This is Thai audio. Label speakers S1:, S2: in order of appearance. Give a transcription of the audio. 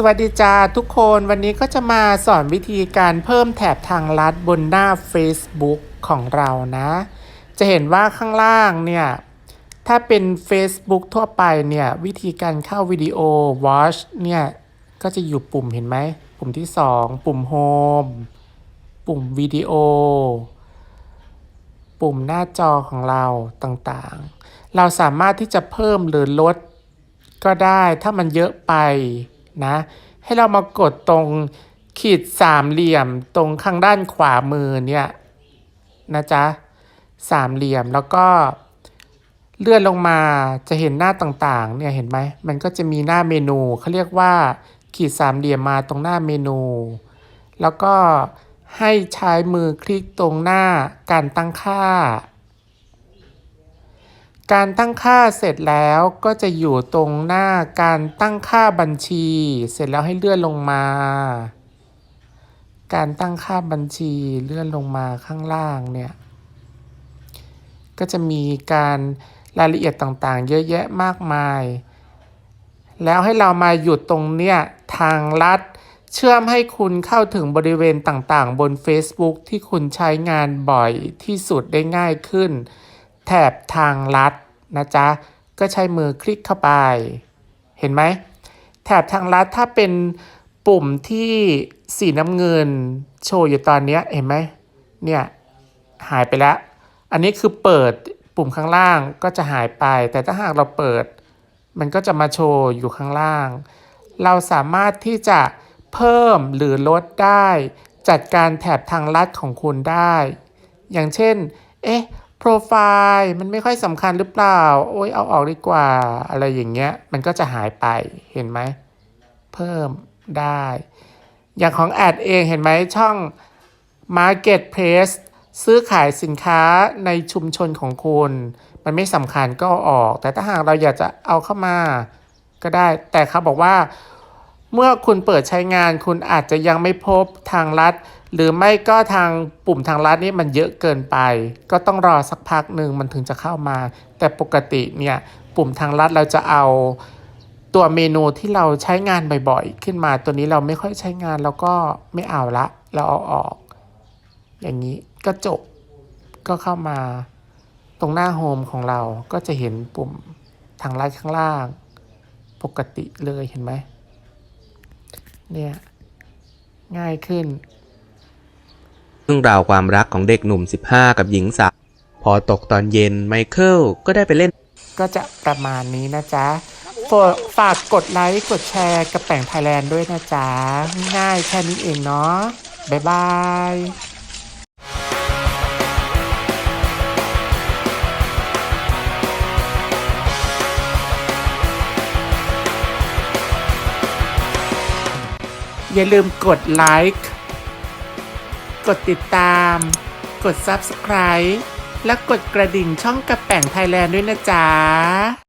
S1: สวัสดีจ้าทุกคนวันนี้ก็จะมาสอนวิธีการเพิ่มแถบทางลัดบนหน้า Facebook ของเรานะ จะเห็นว่าข้างล่างเนี่ย ถ้าเป็น Facebook ทั่วไปเนี่ย วิธีการเข้าวิดีโอ Watch เนี่ย ก็จะอยู่ปุ่มเห็นไหม ปุ่มที่ 2 ปุ่ม Home ปุ่มวิดีโอ ปุ่มหน้าจอของเราต่างๆ เราสามารถที่จะเพิ่มหรือลดก็ได้ถ้ามันเยอะไป นะ ให้เรามากดตรงขีดสามเหลี่ยมตรงข้างด้านขวามือเนี่ยนะจ๊ะสามเหลี่ยมแล้วก็เลื่อนลงมาจะเห็นหน้าต่างๆ เนี่ยเห็นไหมมันก็จะมีหน้าเมนูเขาเรียกว่า ขีดสามเหลี่ยมมาตรงหน้าเมนู แล้วก็ให้ใช้มือคลิกตรงหน้าการตั้งค่า การตั้งค่าเสร็จแล้วก็จะอยู่ตรงหน้าการตั้งค่าบัญชี เสร็จแล้วให้เลื่อนลงมา การตั้งค่าบัญชีเลื่อนลงมาข้างล่างเนี่ย ก็จะมีการรายละเอียดต่างๆ เยอะแยะมากมาย แล้วให้เรามาหยุดตรงเนี้ยทางลัดเชื่อมให้คุณเข้าถึงบริเวณต่างๆ บน Facebook ที่คุณใช้งานบ่อยที่สุดได้ง่ายขึ้น แถบทางลัดนะจ๊ะ ก็ใช้มือคลิกเข้าไป เห็นไหม แถบทางลัดถ้าเป็นปุ่มที่สีน้ำเงินโชว์อยู่ตอนนี้เห็นไหมเนี่ยหายไปแล้ว อันนี้คือเปิดปุ่มข้างล่างก็จะหายไป แต่ถ้าหากเราเปิด มันก็จะมาโชว์อยู่ข้างล่าง เราสามารถที่จะเพิ่มหรือลดได้ จัดการแถบทางลัดของคุณได้ อย่างเช่น เอ๊ะ โปรไฟล์มันไม่ค่อยสำคัญหรือเปล่า โอ้ยเอาออกดีกว่า อะไรอย่างเงี้ย มันก็จะหายไป เห็นไหม เพิ่มได้ อย่างของแอดเองเห็นไหมช่อง Marketplace ซื้อขายสินค้าในชุมชนของคุณ มันไม่สำคัญก็ออก แต่ถ้าหากเราอยากจะเอาเข้ามาก็ได้ แต่เขาบอกว่า เมื่อคุณเปิดใช้งานคุณอาจจะยังไม่พบทางลัด หรือไม่ก็ทางปุ่มทางลัดนี่มันเยอะเกินไป ก็ต้องรอสักพักหนึ่งมันถึงจะเข้ามา แต่ปกติเนี่ยปุ่มทางลัดเราจะเอาตัวเมนูที่เราใช้งานบ่อยๆ ขึ้นมาตัวนี้เราไม่ค่อยใช้งานเราก็ไม่เอาละ เราเอาออก อย่างนี้ก็จบก็เข้ามา ตรงหน้าโฮมของเราก็จะเห็นปุ่มทางลัดข้างล่าง ปกติเลยเห็นไหม เนี่ย ง่ายขึ้น
S2: เรื่องราวความรักของเด็กหนุ่ม 15 กับหญิงสาวพอตกตอนเย็นไมเคิลก็ได้ไปเล่น
S1: ก็จะประมาณนี้นะจ๊ะฝากฝากกดไลค์ กดแชร์กับแป่งไทยแลนด์ด้วยนะจ๊ะ ง่ายแค่นี้เองเนาะบ๊ายบาย อย่าลืมกดไลค์ กดติดตาม กด Subscribe และกดกระดิ่งช่องกระแป่งไทยแลนด์ด้วยนะจ๊ะ